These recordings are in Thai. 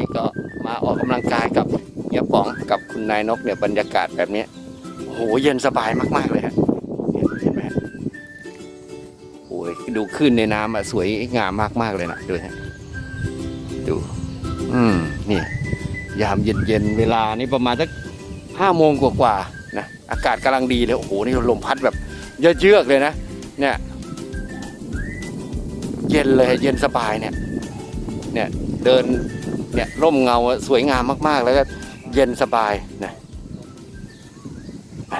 นี้ก็มาออกกำลังกายกับเฮียป๋องกับคุณนายนกเนี่ยบรรยากาศแบบนี้โอ้โหเย็นสบายมากๆเลยฮะเห็นไหมโอ้ยดูขึ้นในน้ำอะสวยงามมากๆเลยนะดูฮะดู อืมนี่ยามเย็นๆเวลานี่ประมาณสักห้าโมงกว่าๆนะอากาศกำลังดีเลยโอ้โหนี่ลมพัดแบบเยือกเลยนะเนี่ยเย็นเลยเย็นสบายเนี่ยเนี่ยเดิน เนี่ยร่มเงาสวยงามมากๆ แล้วก็เย็นสบายนะ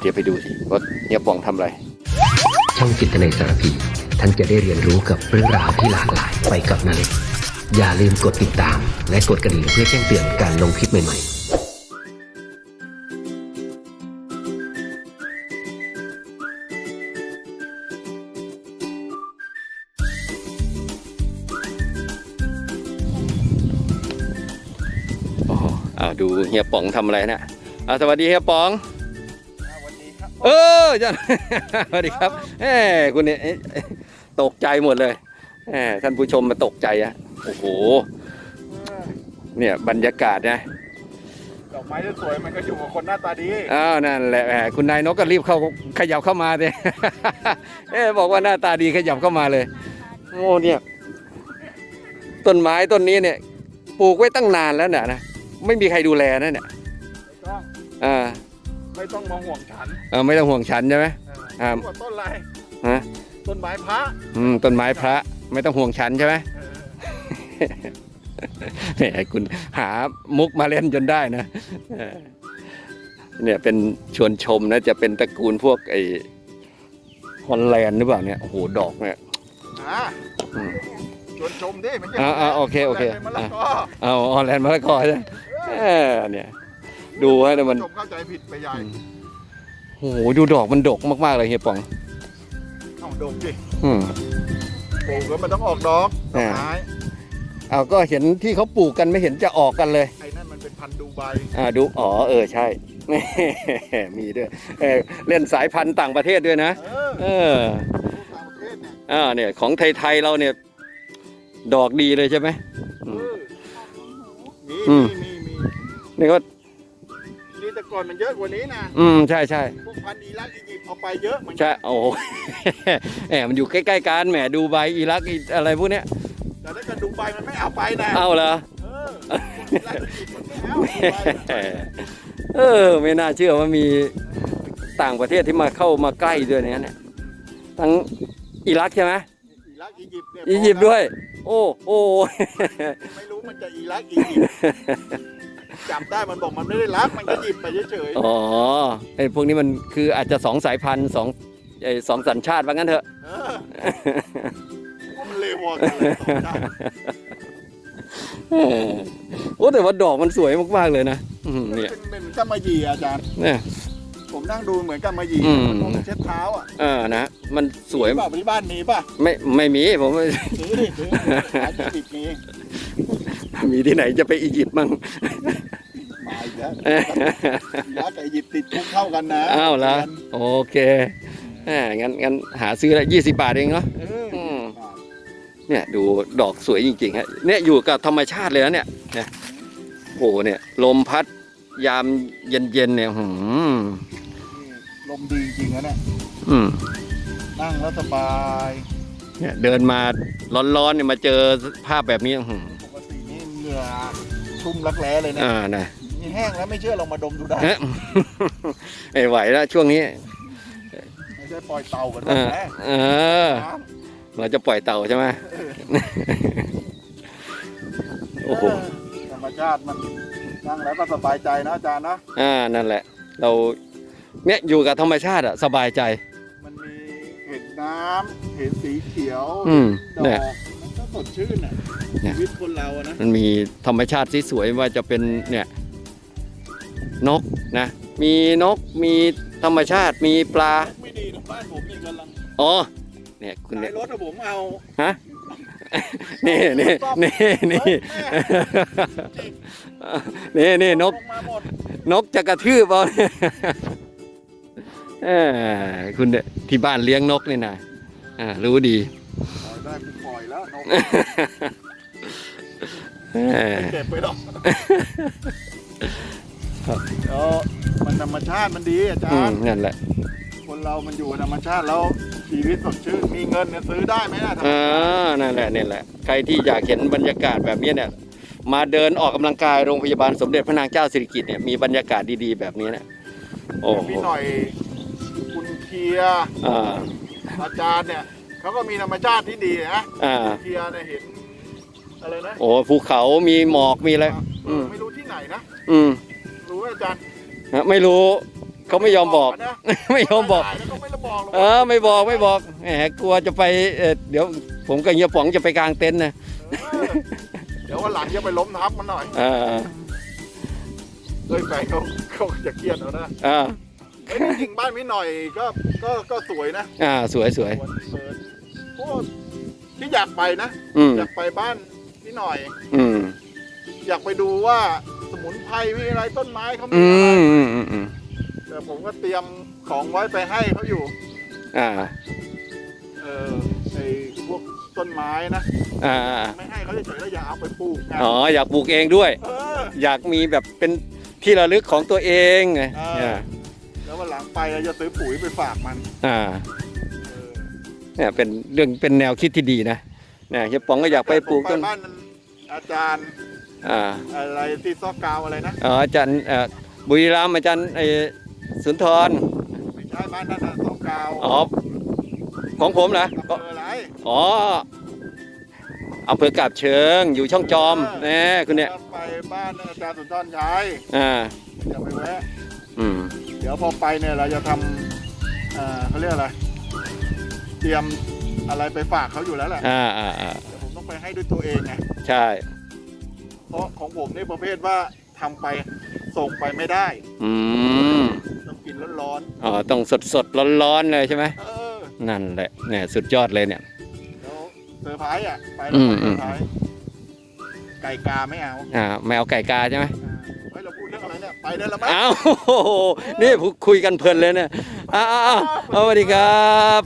เดี๋ยวไปดูสิว่าเนี่ยป่องทำอะไร ช่องจิตในสารพี ท่านจะได้เรียนรู้กับเรื่องราวที่หลากหลายไปกับนาเล็กอย่าลืมกดติดตาม และกดกระดิ่งเพื่อแจ้งเตือนการลงคลิปใหม่ๆ อ้โหอ้าวดูเฮียป๋องทำอะไรนะอ้าวสวัสดีเฮียป๋องวันนี้ครับเออจ้าสวัสดีครับแหมคุณเนี่ยเอ๊ะตกใจหมดเลยแหมท่านผู้ชมมาตกใจอะโอ้โหเนี่ยบรรยากาศนะดอกไม้ที่สวยมันก็อยู่กับคนหน้าตาดีอ้าวนั่นแหละแหมคุณนายนกก็รีบเข้าขยับเข้ามาเลยเอ๊ะบอกว่าหน้าตาดีขยับเข้ามาเลยโอ้เนี่ยต้นไม้ต้นนี้เนี่ยปลูกไว้ตั้งนานแล้วเนี่ยนะ ไม่มีใครดูแลนะเนี่ยไม่ต้องอ่าไม่ต้องมาห่วงฉันเออไม่ต้องห่วงฉันใช่ไหมเออครับรู้ว่าต้นอะไรฮะต้นไม้พระอืมต้นไม้พระไม่ต้องห่วงฉันใช่ไหมเออแหมคุณหามุกมาเล่นจนได้นะเออเนี่ยเป็นชวนชมนะจะเป็นตระกูลพวกไอ้ฮอลแลนด์หรือเปล่าเนี่ยโอ้โหดอกเนี่ย อะอืมชวนชมดิไม่ใช่อ่าอ่าโอเคโอเค แรงเป็นมะละกอเอาฮอลแลนด์มะละกอใช่ไหม เออเนี่ย ดูให้มันชมเข้าใจผิดไปใหญ่โอ้โหดูดอกมันดกมากๆเลยเฮียป๋องเอ้าดมดิอืมปลูกแล้วมันต้องออกดอกดอกอ่าไม้เอาก็เห็นที่เขาปลูกกันไม่เห็นจะออกกันเลยไอ้นั่นมันเป็นพันธุ์ดูใบอ่าดูอ๋อเออใช่มีด้วยเออเล่นสายพันธุ์ต่างประเทศด้วยนะ เออเออปลูกต่างประเทศเนี่ยอ่าเนี่ยของไทยๆเราเนี่ย ดอกดีเลยใช่ไหมเออืมอมีอืมมีมี นี่ก็มีนี่แต่ก่อนมันเยอะกว่านี้นะอืมใช่ใช่พวกพันธุ์อิรักอียิปต์เอาไปเยอะเหมือนกัใช่โอ้โห แหมมันอยู่ใกล้ๆกันแหมดูไบอิรักอีอะไรพวกเนี้ยแต่ถ้าเกิดดูใบมันไม่เอาไปนะเอาเหรอ เออคนอิรักอียิปต์มันไม่เอาดูใบเออไม่น่าเชื่อว่ามีต่างประเทศที่มาเข้ามาใกล้ด้วยเนี่ยเนี่ยทั้งอิรักใช่ไหมอิรักอียิปต์เนี่ยอียิปต์ด้วย โอ้โอ้ ไม่รู้มันจะอิรักอียิปต์ จับได้มันบอกมันไม่ได้รักมันก็หยิบไปเฉยอ๋อไอ้พวกนี้มันคืออาจจะสองสายพันธุ์สองไอ้สองสัญชาติว่างั้นเถอะ ๆเออว่ามันเลวกกันเลยสองด้านเออโอ้แต่ว่าดอกมันสวยมากๆเลยนะอืมเนี่ยเป็นเป็นกำมะหยี่อาจารย์ เนี่ย ผมนั่งดูเหมือนกำมะหยี่อืม มันต้องเช็ดเท้าอะเออนะมันสวยมีเปล่าที่บ้านมีป่ะไม่ไม่มีผมไม่ซื้อดิซื้อขายอียิปต์มี มีที่ไหนจะไปอียิปต์มั่งมา อีกแล้วอิรักกับอียิปต์ติดคุกเข้ากันนะอ้าวเหรอโอเคแหมงั้นงั้นหาซื้อละยี่สิบบาทเองเนาะเอออืมเนี่ยดูดอกสวยจริงๆฮะเนี่ยอยู่กับธรรมชาติเลยนะเนี่ยเนี่ยโอ้โหเนี่ย ลมพัดยามเย็นๆเนี่ยหืมลมดีจริงนะเนี่ยอืมนั่งแล้วสบายเนี่ยเดินมาร้อนๆเนี่ยมาเจอภาพแบบนี้หืมปกตินี่เหงื่อชุ่มรักแร้เลยนะอ่านะ นี่แห้งแล้วไม่เชื่อลองมาดมดูได้เอ๊ะไม่ไหวแล้วช่วงนี้ไม่ใช่ปล่อยเต่ากันเอนะอเออ เราจะปล่อยเต่าใช่ไหมโอ้โหธรรมชาติมันนั่งแล้วก็สบายใจนะอาจารย์นะอ่านั่นแหละ เราเนี่ยอยู่กับธรรมชาติอะสบายใจ มันมีเห็นน้ำเห็นสีเขียวอืมดอเนี่ยกมันก็สดชื่นอะเนี่ยชีวิตคนเราอะนะมันมีธรรมชาติที่สวยว่าจะเป็นเนี่ย นกนะ มีนกมีธรรมชาติมีปลา ไม่ดีนะบ้านผมนี่กำลังอ๋อเนี่ยคุณขาเนี่ยยรถอะผมเอาฮะ นี่นี่นี่นี่นี่นี่นก ลงมาหมดนกจะกระทืบเอาเนี่ยเออคุณเนี่ยที่บ้านเลี้ยงนกนี่นะอ่ารู้ดีปล่อยได้กูปล่อยแล้วนกเออ ไม่เก็บไปหรอก แล้วมันธรรมชาติมันดีอาจาอืมรย์ นั่นแหละคนเรามันอยู่กับธรรมชาติแล้วชีวิตสดชื่นมีเงินเนี่ยซื้อได้ไหมนะธรรเอมชาติอนั่นแหละนี่แหละ ใครที่อยากเห็นบรรยากาศแบบนี้เนี่ย มาเดินออกกำลังกายโรงพยาบาลสมเด็จพระนางเจ้าสิริกิติ์เนี่ยมีบรรยากาศดีๆแบบนี้เนี่ยโอ้โหพี่หน่อยคุณเคียร์อ่าอาจารย์เนี่ยเขาก็มีธรรมชาติที่ดีนะอ่าเคียร์เนี่ยเห็นอะไรนะโอ้ภูเขามีหมอกมีอะไรอืมไม่รู้ที่ไหนนะ อืมรู้ไหม อาจารย์ฮะไม่รู้เขาไม่ยอมบอก นะ ไม่ยอมบอกได้แล้วก็ไม่ได้บอกหรอกเออไม่บอกไม่บอกแหมกลัวจะไปเอ่อเดี๋ยวผมกับเฮียป๋องจะไปกลางเต็นท์นะเออเดี๋ยววันหลังจะไปล้มทับมันหน่อยเออเลยแฟนเขาเขาจะเครียดเอานะอ่าเอ้ยจริงๆบ้านพี่หน่อยก็ก็ก็สวยนะอ่าสวยสวยสวนเปิดโอ้ที่อยากไปนะ อืมอยากไปบ้านพี่หน่อย อืมอยากไปดูว่า สมุนไพรมีอะไรต้นไม้เขามีอือะไรมอืมอืมอืมแต่ผมก็เตรียมของไว้ไปให้เขาอยู่ อ่า เออไอ้พวกต้นไม้นะ อ่าไม่ให้เขาเฉยๆแล้วอย่าเอาไปปลูกนะอ๋ออยากปลูกเองด้วย เออ อยากมีแบบเป็นที่ระลึกของตัวเองไงอ่า อ่าแล้ววันหลังไปเราจะซื้อปุ๋ยไปฝากมันอ่าเออเนี่ยเป็นเรื่องเป็นแนวคิดที่ดีนะเนี่ยเฮียป๋องก็อยากไปปลูกต้นผมบ้านอาจารย์ อ่าอะไรที่ซอกกาวอะไรนะอ๋ออาจารย์เอ่อบุรีรัมย์อาจารย์ไอ้สุนทรไม่ใช่บ้านนั่นน่ะซอกกาวอ๋อของผมนะอำเภก็ออะไรอ๋ออำเภอกาบเชิงอยู่ช่องจอมแน่คุณเนี่ยไปบ้านอาจารย์สุนทรชัยอ่าอย่าไปแวะอืมเดี๋ยวพอไปเนี่ยเราจะทำเอ่อเขาเรียกอะไร เตรียมอะไรไปฝากเขาอยู่แล้วแหละอ่าอ่าอ่าเดี๋ยวผมต้องไปให้ด้วยตัวเองไงใช่ เพราะของผมนี่ประเภทว่าทำไปส่งไปไม่ได้ อืมต้องกินร้อนอ๋อต้องสดสดร้อนร้อนๆเลยใช่ไหมๆเออนั่นแหละเนี่ยสุดยอดเลยเนี่ย แล้วเซอร์ไพรส์อะไปอืแล้วมเซอร์ไพรส์ไก่กาไม่เอาอ่าแมวไก่กาใช่ไหมอ่าเฮ้ยเราพูดเรื่องอะไรเนี่ยไปได้แล้วมั้ย อ้าวโอ้โหนี่คุยกันเพลินเลยเนี่ยอ้าวอ้าวอ้าวสวัสดีครับ